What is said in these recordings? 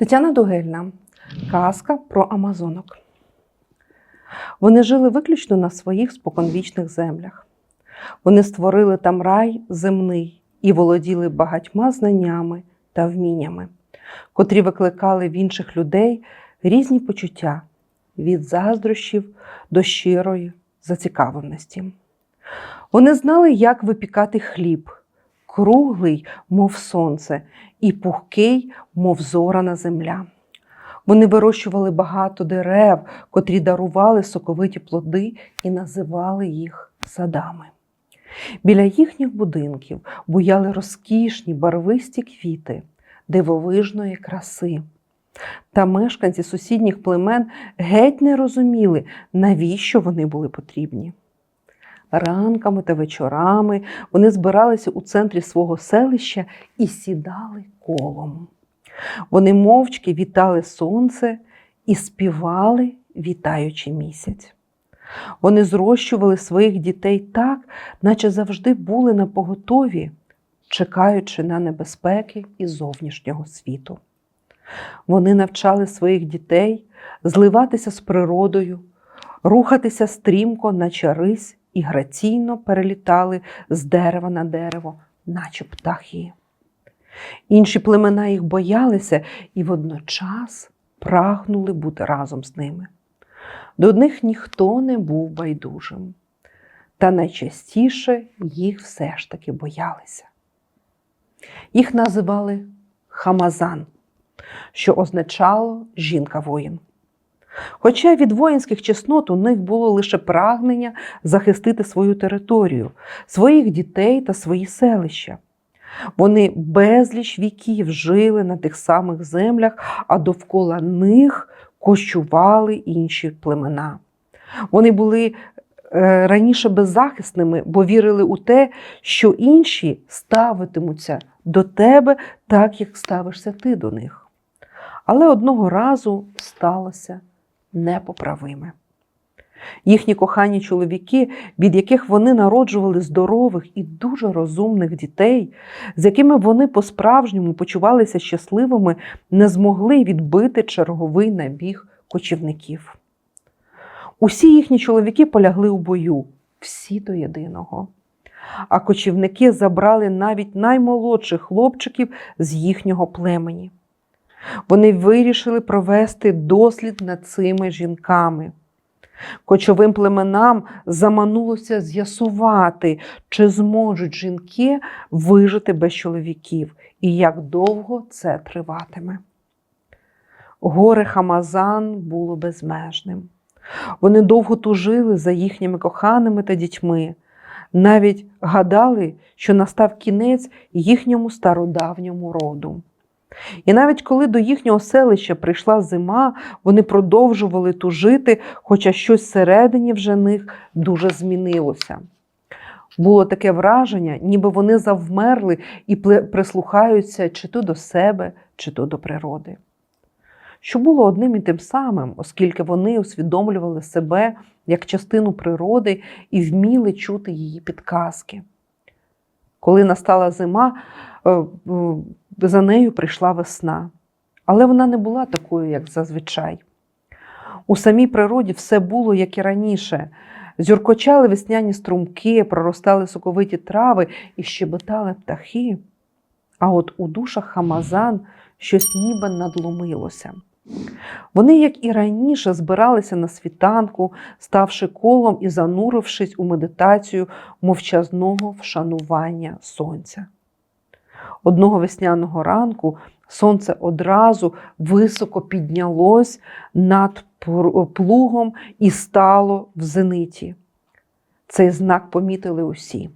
Тетяна Дугельна. Казка про Амазонок. Вони жили виключно на своїх споконвічних землях. Вони створили там рай земний і володіли багатьма знаннями та вміннями, котрі викликали в інших людей різні почуття від заздрощів до щирої зацікавленості. Вони знали, як випікати хліб, круглий, мов сонце, і пухкий, мов зорана земля. Вони вирощували багато дерев, котрі дарували соковиті плоди і називали їх садами. Біля їхніх будинків буяли розкішні барвисті квіти дивовижної краси. Та мешканці сусідніх племен геть не розуміли, навіщо вони були потрібні. Ранками та вечорами вони збиралися у центрі свого селища і сідали колом. Вони мовчки вітали сонце і співали, вітаючи місяць. Вони зрощували своїх дітей так, наче завжди були на поготові, чекаючи на небезпеки із зовнішнього світу. Вони навчали своїх дітей зливатися з природою, рухатися стрімко, наче рись, і граційно перелітали з дерева на дерево, наче птахи. Інші племена їх боялися і водночас прагнули бути разом з ними. До них ніхто не був байдужим, та найчастіше їх все ж таки боялися. Їх називали Хамазан, що означало жінка-воїн. Хоча від воїнських чеснот у них було лише прагнення захистити свою територію, своїх дітей та свої селища. Вони безліч віків жили на тих самих землях, а довкола них кощували інші племена. Вони були е, раніше беззахисними, бо вірили у те, що інші ставитимуться до тебе так, як ставишся ти до них. Але одного разу сталося непоправиме. Їхні кохані чоловіки, від яких вони народжували здорових і дуже розумних дітей, з якими вони по-справжньому почувалися щасливими, не змогли відбити черговий набіг кочівників. Усі їхні чоловіки полягли у бою, всі до єдиного. А кочівники забрали навіть наймолодших хлопчиків з їхнього племені. Вони вирішили провести дослід над цими жінками. Кочовим племенам заманулося з'ясувати, чи зможуть жінки вижити без чоловіків і як довго це триватиме. Горе Хамазан було безмежним. Вони довго тужили за їхніми коханими та дітьми, навіть гадали, що настав кінець їхньому стародавньому роду. І навіть коли до їхнього селища прийшла зима, вони продовжували тужити, хоча щось всередині вже них дуже змінилося. Було таке враження, ніби вони завмерли і прислухаються чи то до себе, чи то до природи. Що було одним і тим самим, оскільки вони усвідомлювали себе як частину природи і вміли чути її підказки. Коли настала зима, за нею прийшла весна. Але вона не була такою, як зазвичай. У самій природі все було, як і раніше. Зюркочали весняні струмки, проростали соковиті трави і щебетали птахи. А от у душах Хамазан щось ніби надломилося. Вони, як і раніше, збиралися на світанку, ставши колом і занурившись у медитацію мовчазного вшанування сонця. Одного весняного ранку сонце одразу високо піднялось над плугом і стало в зениті. Цей знак помітили усі.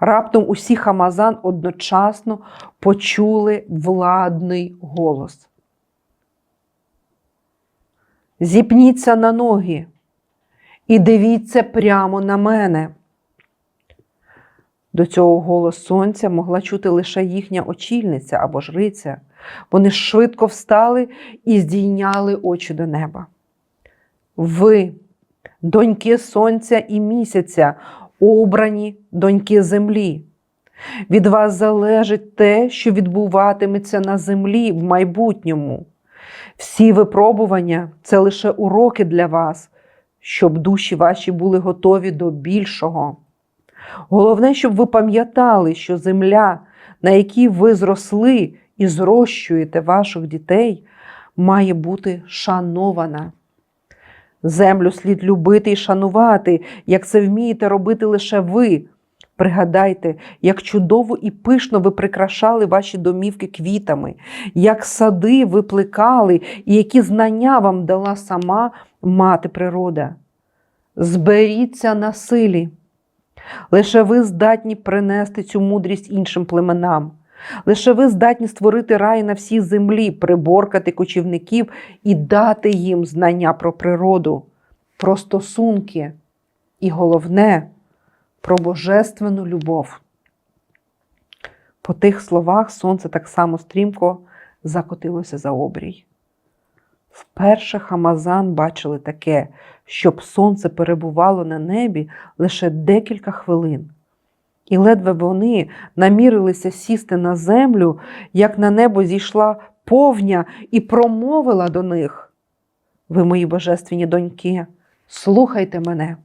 Раптом усі хамазан одночасно почули владний голос. Зіпніться на ноги і дивіться прямо на мене. До цього голос сонця могла чути лише їхня очільниця або жриця. Вони швидко встали і здійняли очі до неба. Ви, доньки сонця і місяця, обрані доньки землі. Від вас залежить те, що відбуватиметься на землі в майбутньому. Всі випробування це лише уроки для вас, щоб душі ваші були готові до більшого. Головне, щоб ви пам'ятали, що земля, на якій ви зросли і зрощуєте ваших дітей, має бути шанована. Землю слід любити і шанувати, як це вмієте робити лише ви. Пригадайте, як чудово і пишно ви прикрашали ваші домівки квітами, як сади ви плекали, і які знання вам дала сама мати природа. Зберіться на силі. Лише ви здатні принести цю мудрість іншим племенам. Лише ви здатні створити рай на всій землі, приборкати кочівників і дати їм знання про природу, про стосунки і головне про божественну любов. По тих словах сонце так само стрімко закотилося за обрій. Вперше Хамазан бачили таке, щоб сонце перебувало на небі лише декілька хвилин. І ледве вони намірилися сісти на землю, як на небо зійшла повня і промовила до них. Ви, мої божественні доньки, слухайте мене.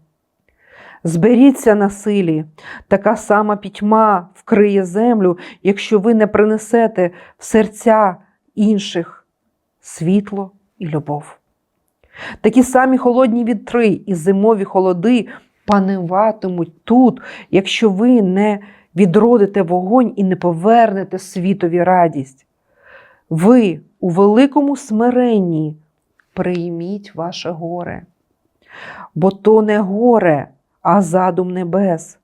Зберіться на силі, така сама пітьма вкриє землю, якщо ви не принесете в серця інших світло і любов. Такі самі холодні вітри і зимові холоди пануватимуть тут, якщо ви не відродите вогонь і не повернете світові радість. Ви у великому смиренні прийміть ваше горе, бо то не горе, а задум небес.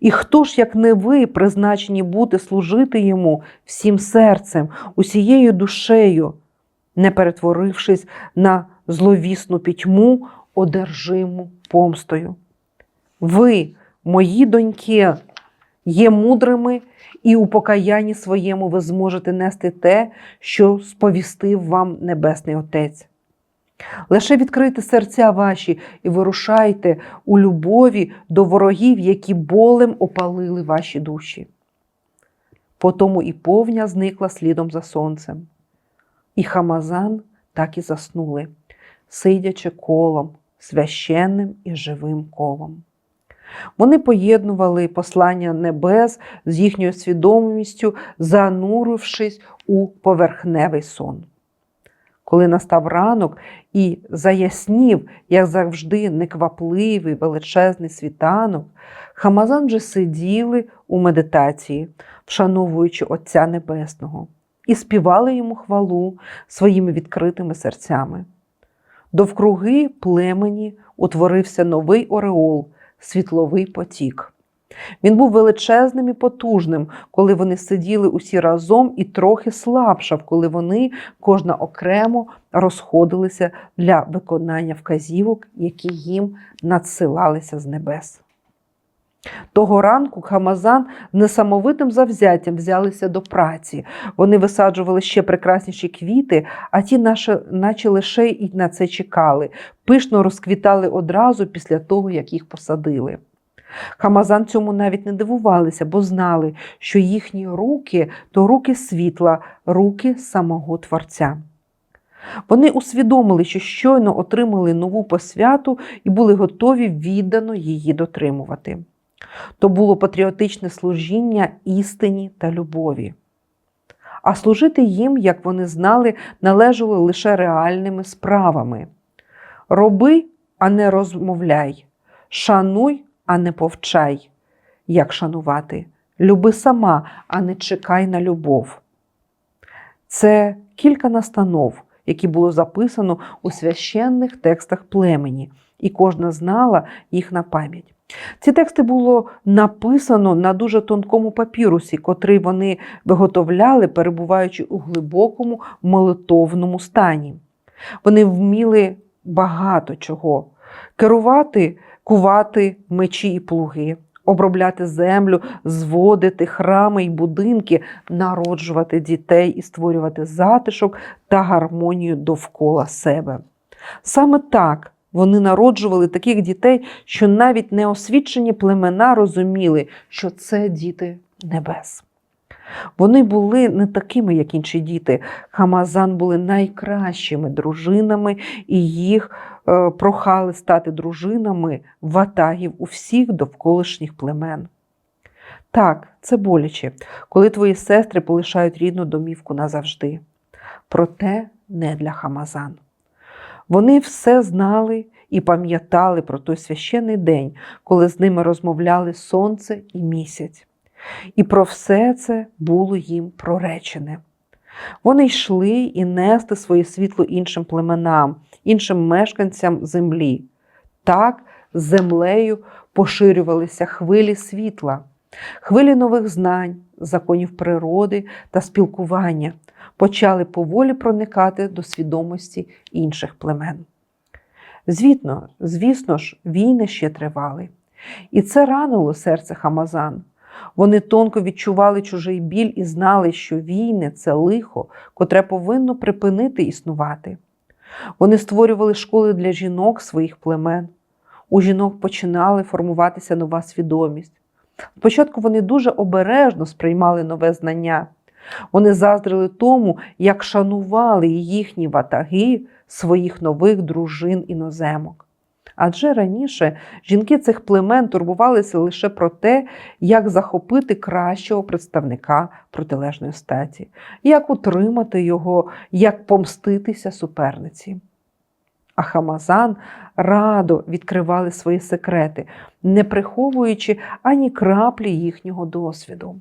І хто ж, як не ви, призначені бути служити йому всім серцем, усією душею, не перетворившись на зловісну пітьму, одержиму помстою? Ви, мої доньки, є мудрими, і у покаянні своєму ви зможете нести те, що сповістив вам Небесний Отець. Лише відкрийте серця ваші і вирушайте у любові до ворогів, які болем опалили ваші душі. Потому і повня зникла слідом за сонцем. І Хамазан так і заснули, сидячи колом, священним і живим колом. Вони поєднували послання небес з їхньою свідомістю, занурившись у поверхневий сон. Коли настав ранок і заяснів, як завжди, неквапливий величезний світанок, Хамазан вже сиділи у медитації, вшановуючи Отця Небесного, і співали йому хвалу своїми відкритими серцями. Довкруги племені утворився новий ореол, світловий потік. Він був величезним і потужним, коли вони сиділи усі разом, і трохи слабшав, коли вони кожна окремо розходилися для виконання вказівок, які їм надсилалися з небес. Того ранку Хамазан несамовитим завзяттям взялися до праці. Вони висаджували ще прекрасніші квіти, а ті, наче, наче лише і на це чекали, пишно розквітали одразу після того, як їх посадили. Хамазан цьому навіть не дивувалися, бо знали, що їхні руки то руки світла, руки самого Творця. Вони усвідомили, що щойно отримали нову посвяту і були готові віддано її дотримувати. То було патріотичне служіння істині та любові. А служити їм, як вони знали, належало лише реальними справами. Роби, а не розмовляй, шануй, а не повчай, як шанувати. Люби сама, а не чекай на любов. Це кілька настанов, які було записано у священних текстах племені, і кожна знала їх на пам'ять. Ці тексти було написано на дуже тонкому папірусі, котрий вони виготовляли, перебуваючи у глибокому молитовному стані. Вони вміли багато чого керувати, кувати мечі і плуги, обробляти землю, зводити храми й будинки, народжувати дітей і створювати затишок та гармонію довкола себе. Саме так вони народжували таких дітей, що навіть неосвічені племена розуміли, що це діти небес. Вони були не такими, як інші діти. Хамазан були найкращими дружинами, і їх е, прохали стати дружинами ватагів у всіх довколишніх племен. Так, це боляче, коли твої сестри полишають рідну домівку назавжди. Проте не для Хамазан. Вони все знали і пам'ятали про той священний день, коли з ними розмовляли сонце і місяць. І про все це було їм проречене. Вони йшли і нести своє світло іншим племенам, іншим мешканцям землі. Так землею поширювалися хвилі світла, хвилі нових знань, законів природи та спілкування почали поволі проникати до свідомості інших племен. Звітно, звісно ж, війни ще тривали, і це ранило серце Хамазан. Вони тонко відчували чужий біль і знали, що війни це лихо, котре повинно припинити існувати. Вони створювали школи для жінок своїх племен. У жінок починали формуватися нова свідомість. Спочатку вони дуже обережно сприймали нове знання. Вони заздрили тому, як шанували їхні ватаги своїх нових дружин іноземок. Адже раніше жінки цих племен турбувалися лише про те, як захопити кращого представника протилежної статі, як утримати його, як помститися суперниці. А Хамазан радо відкривали свої секрети, не приховуючи ані краплі їхнього досвіду.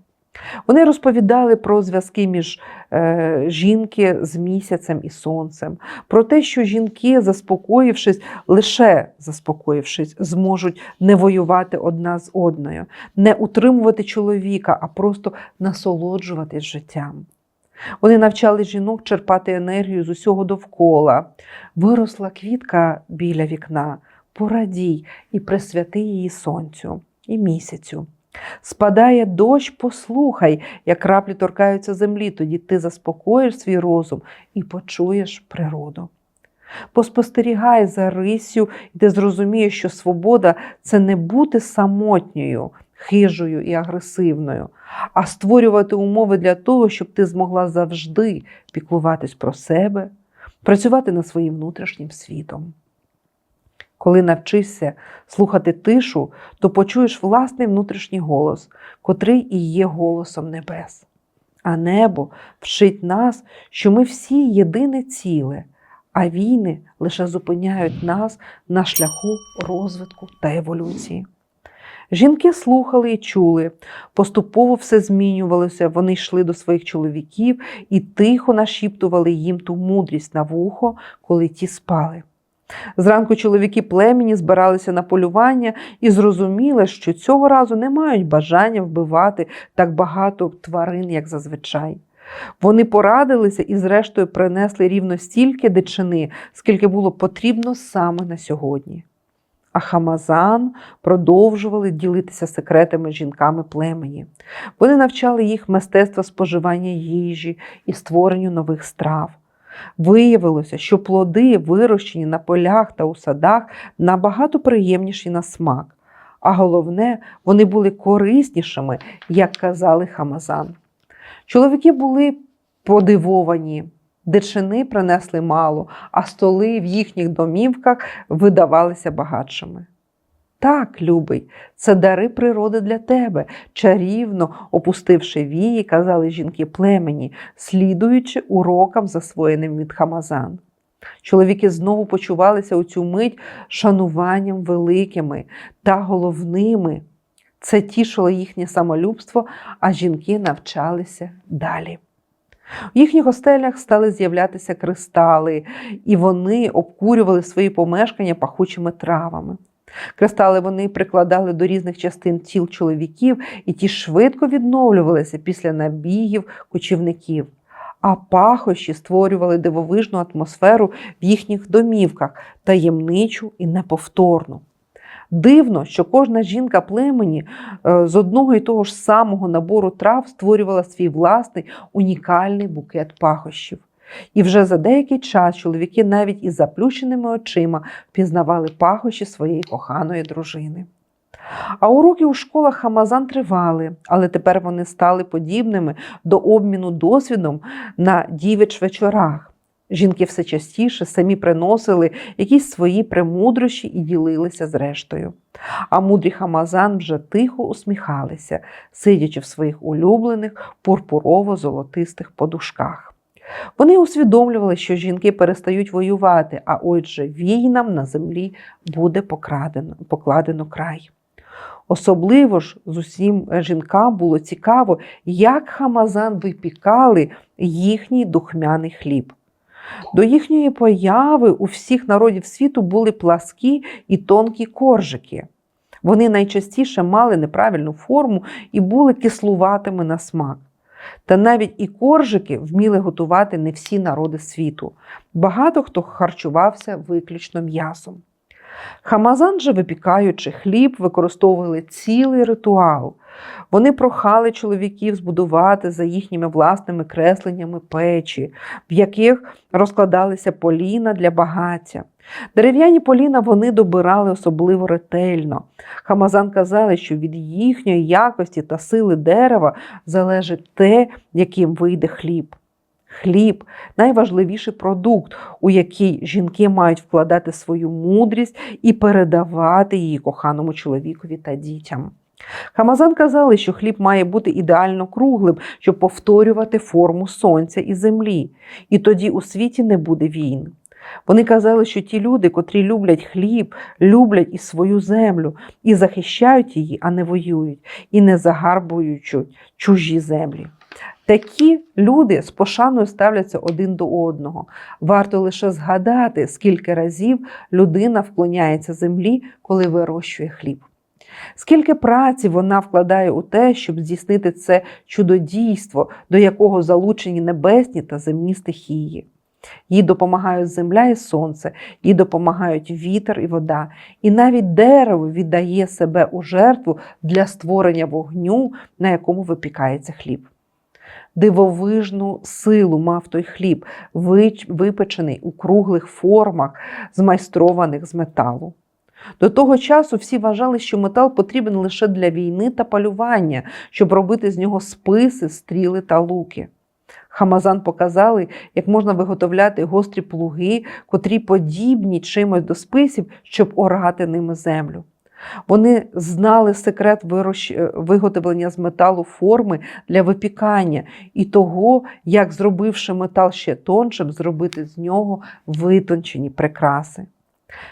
Вони розповідали про зв'язки між е, жінки з місяцем і сонцем, про те, що жінки, заспокоївшись, лише заспокоївшись, зможуть не воювати одна з одною, не утримувати чоловіка, а просто насолоджуватись життям. Вони навчали жінок черпати енергію з усього довкола. Виросла квітка біля вікна, порадій і присвяти її сонцю і місяцю. Спадає дощ, послухай, як краплі торкаються землі, тоді ти заспокоїш свій розум і почуєш природу. Поспостерігай за рисю, і ти зрозумієш, що свобода це не бути самотньою, хижою і агресивною, а створювати умови для того, щоб ти змогла завжди піклуватись про себе, працювати над своїм внутрішнім світом. Коли навчишся слухати тишу, то почуєш власний внутрішній голос, котрий і є голосом небес. А небо вчить нас, що ми всі єдине ціле, а війни лише зупиняють нас на шляху розвитку та еволюції. Жінки слухали і чули, поступово все змінювалося, вони йшли до своїх чоловіків і тихо нашіптували їм ту мудрість на вухо, коли ті спали. Зранку чоловіки племені збиралися на полювання і зрозуміли, що цього разу не мають бажання вбивати так багато тварин, як зазвичай. Вони порадилися і, зрештою, принесли рівно стільки дичини, скільки було потрібно саме на сьогодні. А Хамазан продовжували ділитися секретами жінками племені. Вони навчали їх мистецтва споживання їжі і створенню нових страв. Виявилося, що плоди, вирощені на полях та у садах, набагато приємніші на смак. А головне, вони були кориснішими, як казали Хамазан. Чоловіки були подивовані, дичини принесли мало, а столи в їхніх домівках видавалися багатшими. Так, любий, це дари природи для тебе, чарівно опустивши вії, казали жінки племені, слідуючи урокам, засвоєним від Хамазан. Чоловіки знову почувалися у цю мить шануванням великими та головними. Це тішило їхнє самолюбство, а жінки навчалися далі. У їхніх остелях стали з'являтися кристали, і вони обкурювали свої помешкання пахучими травами. Кристали вони прикладали до різних частин тіл чоловіків, і ті швидко відновлювалися після набігів кочівників. А пахощі створювали дивовижну атмосферу в їхніх домівках, таємничу і неповторну. Дивно, що кожна жінка племені е, з одного і того ж самого набору трав створювала свій власний унікальний букет пахощів. І вже за деякий час чоловіки навіть із заплющеними очима впізнавали пахощі своєї коханої дружини. А уроки у школах Хамазан тривали, але тепер вони стали подібними до обміну досвідом на дівич вечорах. Жінки все частіше самі приносили якісь свої премудрощі і ділилися з рештою. А мудрі Хамазан вже тихо усміхалися, сидячи в своїх улюблених пурпурово-золотистих подушках. Вони усвідомлювали, що жінки перестають воювати, а отже, війнам на землі буде покрадено, покладено край. Особливо ж з усім жінкам було цікаво, як Хамазан випікали їхній духмяний хліб. До їхньої появи у всіх народів світу були пласкі і тонкі коржики. Вони найчастіше мали неправильну форму і були кислуватими на смак. Та навіть і коржики вміли готувати не всі народи світу. Багато хто харчувався виключно м'ясом. Хамазан же, випікаючи хліб, використовували цілий ритуал. Вони прохали чоловіків збудувати за їхніми власними кресленнями печі, в яких розкладалися поліна для багаття. Дерев'яні поліна вони добирали особливо ретельно. Хамазан казали, що від їхньої якості та сили дерева залежить те, яким вийде хліб. Хліб найважливіший продукт, у який жінки мають вкладати свою мудрість і передавати її коханому чоловікові та дітям. Хамазан казали, що хліб має бути ідеально круглим, щоб повторювати форму сонця і землі, і тоді у світі не буде війн. Вони казали, що ті люди, котрі люблять хліб, люблять і свою землю, і захищають її, а не воюють, і не загарбують чужі землі. Такі люди з пошаною ставляться один до одного. Варто лише згадати, скільки разів людина вклоняється землі, коли вирощує хліб. Скільки праці вона вкладає у те, щоб здійснити це чудодійство, до якого залучені небесні та земні стихії. Їй допомагають земля і сонце, їй допомагають вітер і вода, і навіть дерево віддає себе у жертву для створення вогню, на якому випікається хліб. Дивовижну силу мав той хліб, випечений у круглих формах, змайстрованих з металу. До того часу всі вважали, що метал потрібен лише для війни та полювання, щоб робити з нього списи, стріли та луки. Хамазан показали, як можна виготовляти гострі плуги, котрі подібні чимось до списів, щоб орати ними землю. Вони знали секрет виготовлення з металу форми для випікання і того, як, зробивши метал ще тоншим, зробити з нього витончені прикраси.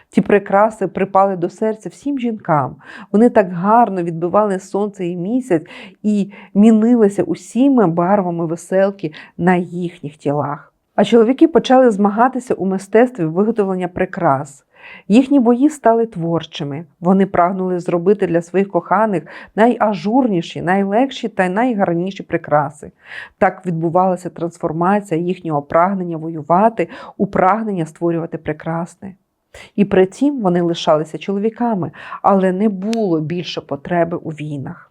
Ті прикраси припали до серця всім жінкам. Вони так гарно відбивали сонце і місяць і мінилися усіми барвами веселки на їхніх тілах. А чоловіки почали змагатися у мистецтві виготовлення прикрас. Їхні бої стали творчими. Вони прагнули зробити для своїх коханих найажурніші, найлегші та найгарніші прикраси. Так відбувалася трансформація їхнього прагнення воювати у прагнення створювати прекрасне. І при тім вони лишалися чоловіками, але не було більше потреби у війнах.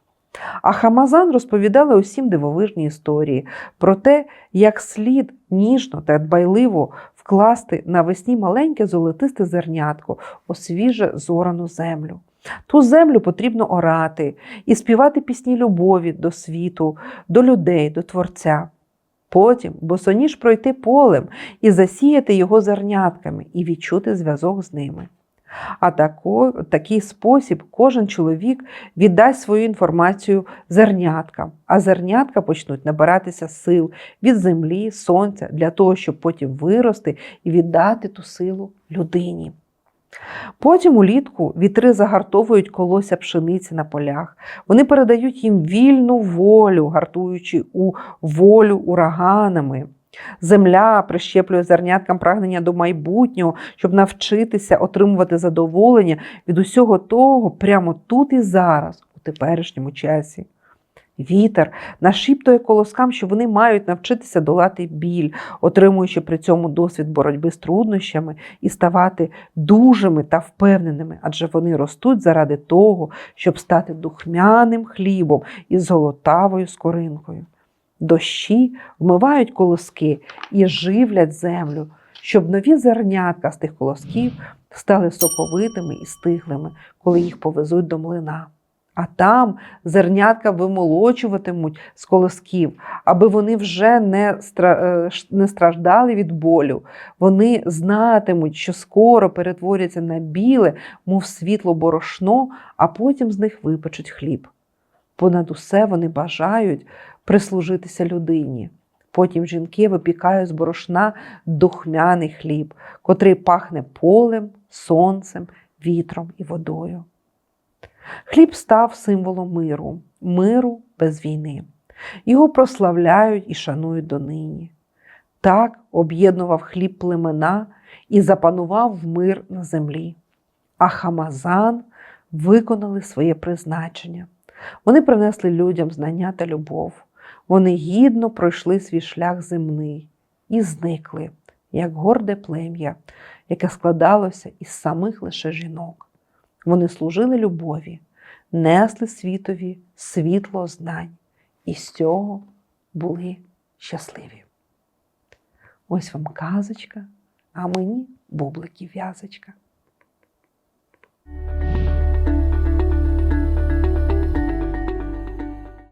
А Хамазан розповідала усім дивовижні історії про те, як слід ніжно та дбайливо вкласти навесні маленьке золотисте зернятко у свіже зорану землю. Ту землю потрібно орати і співати пісні любові до світу, до людей, до Творця. Потім босоніж пройти полем і засіяти його зернятками і відчути зв'язок з ними. А тако, такий спосіб кожен чоловік віддасть свою інформацію зерняткам, а зернятка почнуть набиратися сил від землі, сонця для того, щоб потім вирости і віддати ту силу людині. Потім улітку вітри загартовують колося пшениці на полях. Вони передають їм вільну волю, гартуючи у волю ураганами. Земля прищеплює зерняткам прагнення до майбутнього, щоб навчитися отримувати задоволення від усього того прямо тут і зараз, у теперішньому часі. Вітер нашіптує колоскам, що вони мають навчитися долати біль, отримуючи при цьому досвід боротьби з труднощами і ставати дужими та впевненими, адже вони ростуть заради того, щоб стати духмяним хлібом із золотавою скоринкою. Дощі вмивають колоски і живлять землю, щоб нові зернятка з тих колосків стали соковитими і стиглими, коли їх повезуть до млина. А там зернятка вимолочуватимуть з колосків, аби вони вже не, е, страждали від болю. Вони знатимуть, що скоро перетворяться на біле, мов світло борошно, а потім з них випечуть хліб. Понад усе вони бажають прислужитися людині. Потім жінки випікають з борошна духмяний хліб, котрий пахне полем, сонцем, вітром і водою. Хліб став символом миру, миру без війни. Його прославляють і шанують донині. Так об'єднував хліб племена і запанував мир на землі. А Хамазан виконали своє призначення. Вони принесли людям знання та любов. Вони гідно пройшли свій шлях земний і зникли, як горде плем'я, яке складалося із самих лише жінок. Вони служили любові, несли світові світло знань, і з цього були щасливі. Ось вам казочка, а мені бубликів в'язочка.